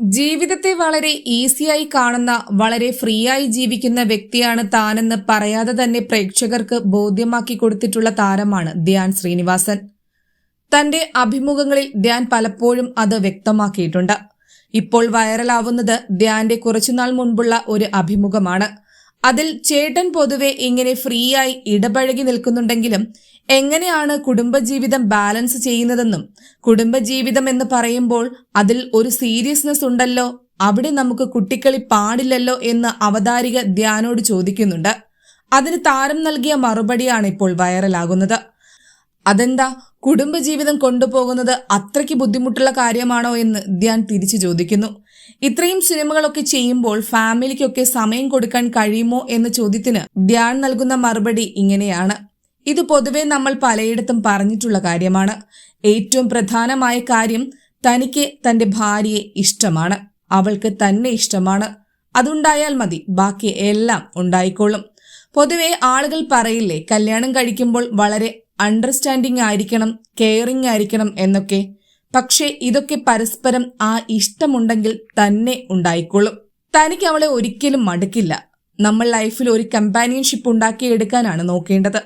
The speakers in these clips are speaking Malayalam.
ജീവിതത്തെ വളരെ ഈസിയായി കാണുന്ന വളരെ ഫ്രീ ആയി ജീവിക്കുന്ന വ്യക്തിയാണ് താനെന്ന് പറയാതെ തന്നെ പ്രേക്ഷകർക്ക് ബോധ്യമാക്കി കൊടുത്തിട്ടുള്ള താരമാണ് ധ്യാൻ ശ്രീനിവാസൻ. തന്റെ അഭിമുഖങ്ങളിൽ ധ്യാൻ പലപ്പോഴും അത് വ്യക്തമാക്കിയിട്ടുണ്ട്. ഇപ്പോൾ വൈറലാവുന്നത് ധ്യാന്റെ കുറച്ചുനാൾ മുൻപുള്ള ഒരു അഭിമുഖമാണ്. അതിൽ ചേട്ടൻ പൊതുവെ ഇങ്ങനെ ഫ്രീ ആയി ഇടപഴകി നിൽക്കുന്നുണ്ടെങ്കിലും എങ്ങനെയാണ് കുടുംബജീവിതം ബാലൻസ് ചെയ്യുന്നതെന്നും കുടുംബജീവിതം എന്ന് പറയുമ്പോൾ അതിൽ ഒരു സീരിയസ്നെസ് ഉണ്ടല്ലോ അവിടെ നമുക്ക് കുട്ടിക്കളി പാടില്ലല്ലോ എന്ന് അവതാരിക ധ്യാനോട് ചോദിക്കുന്നുണ്ട്. അതിന് താരം നൽകിയ മറുപടിയാണ് ഇപ്പോൾ വൈറലാകുന്നത്. അതെന്താ? കുടുംബജീവിതം കൊണ്ടുപോകുന്നത് അത്രയ്ക്ക് ബുദ്ധിമുട്ടുള്ള കാര്യമാണോ എന്ന് ധ്യാൻ തിരിച്ചു ചോദിക്കുന്നു. ഇത്രയും സിനിമകളൊക്കെ ചെയ്യുമ്പോൾ ഫാമിലിക്കൊക്കെ സമയം കൊടുക്കാൻ കഴിയുമോ എന്ന ചോദ്യത്തിന് ധ്യാൻ നൽകുന്ന മറുപടി ഇങ്ങനെയാണ്. ഇത് പൊതുവെ നമ്മൾ പലയിടത്തും പറഞ്ഞിട്ടുള്ള കാര്യമാണ്. ഏറ്റവും പ്രധാനമായ കാര്യം തനിക്ക് തന്റെ ഭാര്യയെ ഇഷ്ടമാണ്. അവൾക്ക് തന്നെ ഇഷ്ടമാണ്. അതുണ്ടായാൽ മതി ബാക്കി എല്ലാം ഉണ്ടായിക്കോളും. പൊതുവെ ആളുകൾ പറയില്ലേ കല്യാണം കഴിക്കുമ്പോൾ വളരെ അണ്ടർസ്റ്റാൻഡിംഗ് ആയിരിക്കണം കെയറിംഗ് ആയിരിക്കണം എന്നൊക്കെ. പക്ഷേ ഇതൊക്കെ പരസ്പരം ആ ഇഷ്ടമുണ്ടെങ്കിൽ തന്നെ ഉണ്ടായിക്കൊള്ളും തനിക്ക് അവളെ ഒരിക്കലും മടുക്കില്ല. നമ്മൾ ലൈഫിൽ ഒരു കമ്പാനിയൻഷിപ്പ് ഉണ്ടാക്കിയെടുക്കാനാണ് നോക്കേണ്ടത്.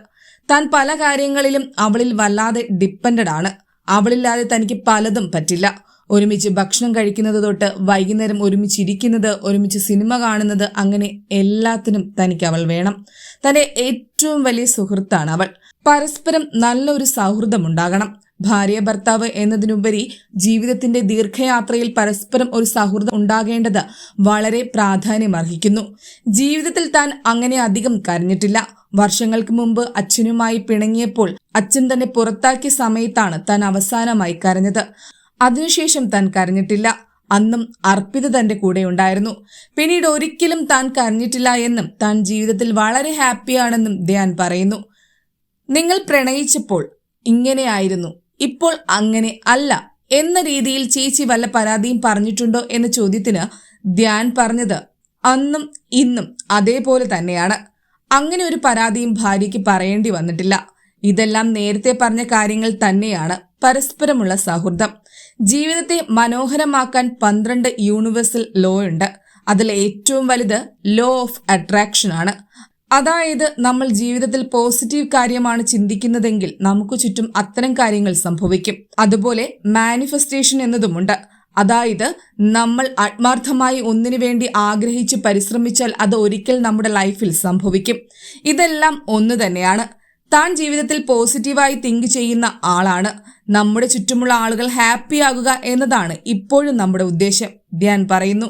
താൻ പല കാര്യങ്ങളിലും അവളിൽ വല്ലാതെ ഡിപ്പെൻഡഡ് ആണ്. അവളില്ലാതെ തനിക്ക് പലതും പറ്റില്ല. ഒരുമിച്ച് ഭക്ഷണം കഴിക്കുന്നത് തൊട്ട് വൈകുന്നേരം ഒരുമിച്ച് ഇരിക്കുന്നത് ഒരുമിച്ച് സിനിമ കാണുന്നത് അങ്ങനെ എല്ലാത്തിനും തനിക്ക് അവൾ വേണം. തന്റെ ഏറ്റവും വലിയ സുഹൃത്താണ് അവൾ. പരസ്പരം നല്ലൊരു സൗഹൃദം ഉണ്ടാകണം ഭാര്യ ഭർത്താവ് എന്നതിനുപരി ജീവിതത്തിന്റെ ദീർഘയാത്രയിൽ പരസ്പരം ഒരു സൗഹൃദം ഉണ്ടാകേണ്ടത് വളരെ പ്രാധാന്യമർഹിക്കുന്നു. ജീവിതത്തിൽ താൻ അങ്ങനെ അധികം കരഞ്ഞിട്ടില്ല. വർഷങ്ങൾക്ക് മുമ്പ് അച്ഛനുമായി പിണങ്ങിയപ്പോൾ അച്ഛൻ തന്നെ പുറത്താക്കിയ സമയത്താണ് താൻ അവസാനമായി കരഞ്ഞത്. അതിനുശേഷം താൻ കരഞ്ഞിട്ടില്ല. അന്നും അർപ്പിത തന്റെ കൂടെ ഉണ്ടായിരുന്നു. പിന്നീട് ഒരിക്കലും താൻ കരഞ്ഞിട്ടില്ല എന്നും താൻ ജീവിതത്തിൽ വളരെ ഹാപ്പിയാണെന്നും ധ്യാൻ പറയുന്നു. നിങ്ങൾ പ്രണയിച്ചപ്പോൾ ഇങ്ങനെയായിരുന്നു ഇപ്പോൾ അങ്ങനെ അല്ല. എന്ന രീതിയിൽ ചേച്ചി വല്ല പരാതിയും പറഞ്ഞിട്ടുണ്ടോ എന്ന ചോദ്യത്തിന് ധ്യാൻ പറഞ്ഞത് അന്നും ഇന്നും അതേപോലെ തന്നെയാണ്. അങ്ങനെ ഒരു പരാതിയും ഭാര്യയ്ക്ക് പറയേണ്ടി വന്നിട്ടില്ല. ഇതെല്ലാം നേരത്തെ പറഞ്ഞ കാര്യങ്ങൾ തന്നെയാണ്. പരസ്പരമുള്ള സൗഹൃദം. ജീവിതത്തെ മനോഹരമാക്കാൻ പന്ത്രണ്ട് യൂണിവേഴ്സൽ ലോ ഉണ്ട്. അതിൽ ഏറ്റവും വലുത് ലോ ഓഫ് അട്രാക്ഷൻ ആണ്. അതായത് നമ്മൾ ജീവിതത്തിൽ പോസിറ്റീവ് കാര്യമാണ് ചിന്തിക്കുന്നതെങ്കിൽ നമുക്ക് ചുറ്റും അത്തരം കാര്യങ്ങൾ സംഭവിക്കും. അതുപോലെ മാനിഫെസ്റ്റേഷൻ എന്നതുമുണ്ട് അതായത് നമ്മൾ ആത്മാർത്ഥമായി ഒന്നിനു വേണ്ടി ആഗ്രഹിച്ച് പരിശ്രമിച്ചാൽ അത് ഒരിക്കൽ നമ്മുടെ ലൈഫിൽ സംഭവിക്കും. ഇതെല്ലാം ഒന്ന് തന്നെയാണ്. താൻ ജീവിതത്തിൽ പോസിറ്റീവായി തിങ്ക് ചെയ്യുന്ന ആളാണ്. നമ്മുടെ ചുറ്റുമുള്ള ആളുകൾ ഹാപ്പി ആകുക എന്നതാണ് ഇപ്പോഴും നമ്മുടെ ഉദ്ദേശം. ധ്യാൻ പറയുന്നു.